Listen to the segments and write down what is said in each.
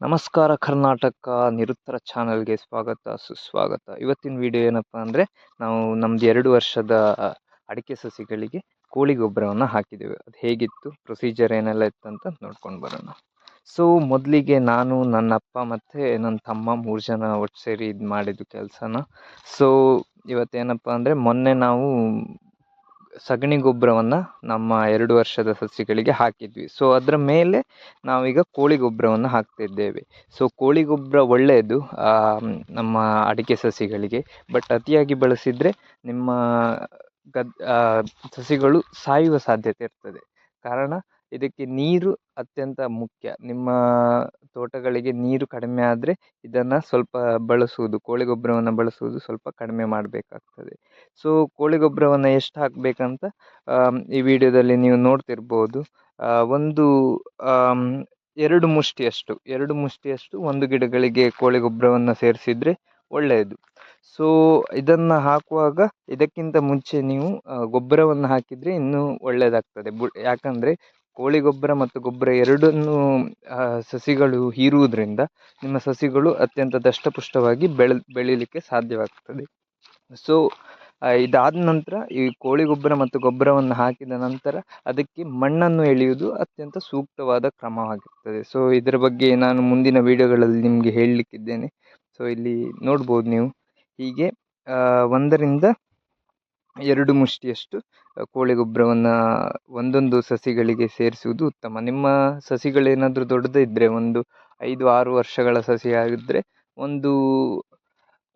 ನಮಸ್ಕಾರ ಕರ್ನಾಟಕ ನಿರುತ್ತರ ಚಾನಲ್ಗೆ ಸ್ವಾಗತ, ಸುಸ್ವಾಗತ. ಇವತ್ತಿನ ವಿಡಿಯೋ ಏನಪ್ಪ ಅಂದರೆ, ನಾವು ನಮ್ದು ಎರಡು ವರ್ಷದ ಅಡಿಕೆ ಸಸಿಗಳಿಗೆ ಕೋಳಿ ಗೊಬ್ಬರವನ್ನು ಹಾಕಿದ್ದೇವೆ. ಅದು ಹೇಗಿತ್ತು ಪ್ರೊಸೀಜರ್ ಏನೆಲ್ಲ ಇತ್ತು ಅಂತ ನೋಡ್ಕೊಂಡು ಬರೋಣ. ಸೊ ಮೊದಲಿಗೆ ನಾನು ನನ್ನ ಅಪ್ಪ ಮತ್ತು ನನ್ನ ತಮ್ಮ ಮೂರು ಜನ ಒಟ್ಟು ಸೇರಿ ಇದು ಮಾಡಿದ್ದು ಕೆಲಸನ. ಸೊ ಇವತ್ತೇನಪ್ಪ ಅಂದರೆ, ಮೊನ್ನೆ ನಾವು ಸಗಣಿ ಗೊಬ್ಬರವನ್ನು ನಮ್ಮ ಎರಡು ವರ್ಷದ ಸಸಿಗಳಿಗೆ ಹಾಕಿದ್ವಿ. ಸೊ ಅದರ ಮೇಲೆ ನಾವೀಗ ಕೋಳಿ ಗೊಬ್ಬರವನ್ನು ಹಾಕ್ತಿದ್ದೇವೆ. ಸೊ ಕೋಳಿ ಗೊಬ್ಬರ ಒಳ್ಳೆಯದು ನಮ್ಮ ಅಡಿಕೆ ಸಸಿಗಳಿಗೆ. ಬಟ್ ಅತಿಯಾಗಿ ಬಳಸಿದರೆ ನಿಮ್ಮ ಗದ್ ಸಸಿಗಳು ಸಾಯುವ ಸಾಧ್ಯತೆ ಇರ್ತದೆ. ಕಾರಣ ಇದಕ್ಕೆ ನೀರು ಅತ್ಯಂತ ಮುಖ್ಯ. ನಿಮ್ಮ ತೋಟಗಳಿಗೆ ನೀರು ಕಡಿಮೆ ಆದರೆ ಇದನ್ನು ಸ್ವಲ್ಪ ಬಳಸುವುದು, ಕೋಳಿ ಗೊಬ್ಬರವನ್ನು ಬಳಸುವುದು ಸ್ವಲ್ಪ ಕಡಿಮೆ ಮಾಡಬೇಕಾಗ್ತದೆ. ಸೊ ಕೋಳಿ ಗೊಬ್ಬರವನ್ನು ಎಷ್ಟು ಹಾಕಬೇಕಂತ ಈ ವಿಡಿಯೋದಲ್ಲಿ ನೀವು ನೋಡ್ತಿರ್ಬೋದು. ಒಂದು ಎರಡು ಮುಷ್ಟಿಯಷ್ಟು ಎರಡು ಮುಷ್ಟಿಯಷ್ಟು ಒಂದು ಗಿಡಗಳಿಗೆ ಕೋಳಿ ಗೊಬ್ಬರವನ್ನು ಸೇರಿಸಿದರೆ ಒಳ್ಳೆಯದು. ಸೊ ಇದನ್ನು ಹಾಕುವಾಗ ಇದಕ್ಕಿಂತ ಮುಂಚೆ ನೀವು ಗೊಬ್ಬರವನ್ನು ಹಾಕಿದರೆ ಇನ್ನೂ ಒಳ್ಳೆಯದಾಗ್ತದೆ. ಬು, ಯಾಕಂದರೆ ಕೋಳಿ ಗೊಬ್ಬರ ಮತ್ತು ಗೊಬ್ಬರ ಎರಡನ್ನೂ ಸಸಿಗಳು ಹೀರುವುದರಿಂದ ನಿಮ್ಮ ಸಸಿಗಳು ಅತ್ಯಂತ ದಷ್ಟಪುಷ್ಟವಾಗಿ ಬೆಳೆ, ಬೆಳೀಲಿಕ್ಕೆ ಸಾಧ್ಯವಾಗ್ತದೆ. ಸೊ ಇದಾದ ನಂತರ ಈ ಕೋಳಿ ಗೊಬ್ಬರ ಮತ್ತು ಗೊಬ್ಬರವನ್ನು ಹಾಕಿದ ನಂತರ ಅದಕ್ಕೆ ಮಣ್ಣನ್ನು ಎಳೆಯುವುದು ಅತ್ಯಂತ ಸೂಕ್ತವಾದ ಕ್ರಮವಾಗಿರ್ತದೆ. ಸೊ ಇದರ ಬಗ್ಗೆ ನಾನು ಮುಂದಿನ ವೀಡಿಯೋಗಳಲ್ಲಿ ನಿಮಗೆ ಹೇಳಲಿಕ್ಕಿದ್ದೇನೆ. ಸೊ ಇಲ್ಲಿ ನೋಡ್ಬೋದು ನೀವು. ಹೀಗೆ ಒಂದರಿಂದ ಎರಡು ಮುಷ್ಟಿಯಷ್ಟು ಕೋಳಿ ಗೊಬ್ಬರವನ್ನು ಒಂದೊಂದು ಸಸಿಗಳಿಗೆ ಸೇರಿಸುವುದು ಉತ್ತಮ. ನಿಮ್ಮ ಸಸಿಗಳೇನಾದರೂ ದೊಡ್ಡದಿದ್ದರೆ ಒಂದು ಐದು, ಆರು ವರ್ಷಗಳ ಸಸಿ ಆಗಿದ್ದರೆ ಒಂದು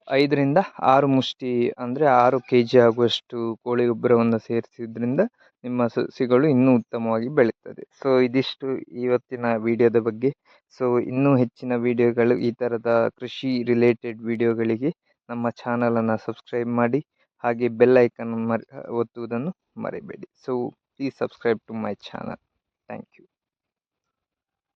ಐದರಿಂದ ಆರು ಮುಷ್ಟಿ ಅಂದರೆ ಆರು ಕೆ ಜಿ ಆಗುವಷ್ಟು ಕೋಳಿ ಗೊಬ್ಬರವನ್ನು ಸೇರಿಸಿದ್ರಿಂದ ನಿಮ್ಮ ಸಸಿಗಳು ಇನ್ನೂ ಉತ್ತಮವಾಗಿ ಬೆಳೀತದೆ. ಸೊ ಇದಿಷ್ಟು ಇವತ್ತಿನ ವಿಡಿಯೋದ ಬಗ್ಗೆ. ಸೊ ಇನ್ನೂ ಹೆಚ್ಚಿನ ವಿಡಿಯೋಗಳು ಈ ಥರದ ಕೃಷಿ ರಿಲೇಟೆಡ್ ವಿಡಿಯೋಗಳಿಗೆ ನಮ್ಮ ಚಾನಲನ್ನು ಸಬ್ಸ್ಕ್ರೈಬ್ ಮಾಡಿ. ಹಾಗೆ ಬೆಲ್ ಐಕನ್ ಮರ್ ಒತ್ತುವುದನ್ನು ಮರಿಬೇಡಿ. So please subscribe to my channel thank you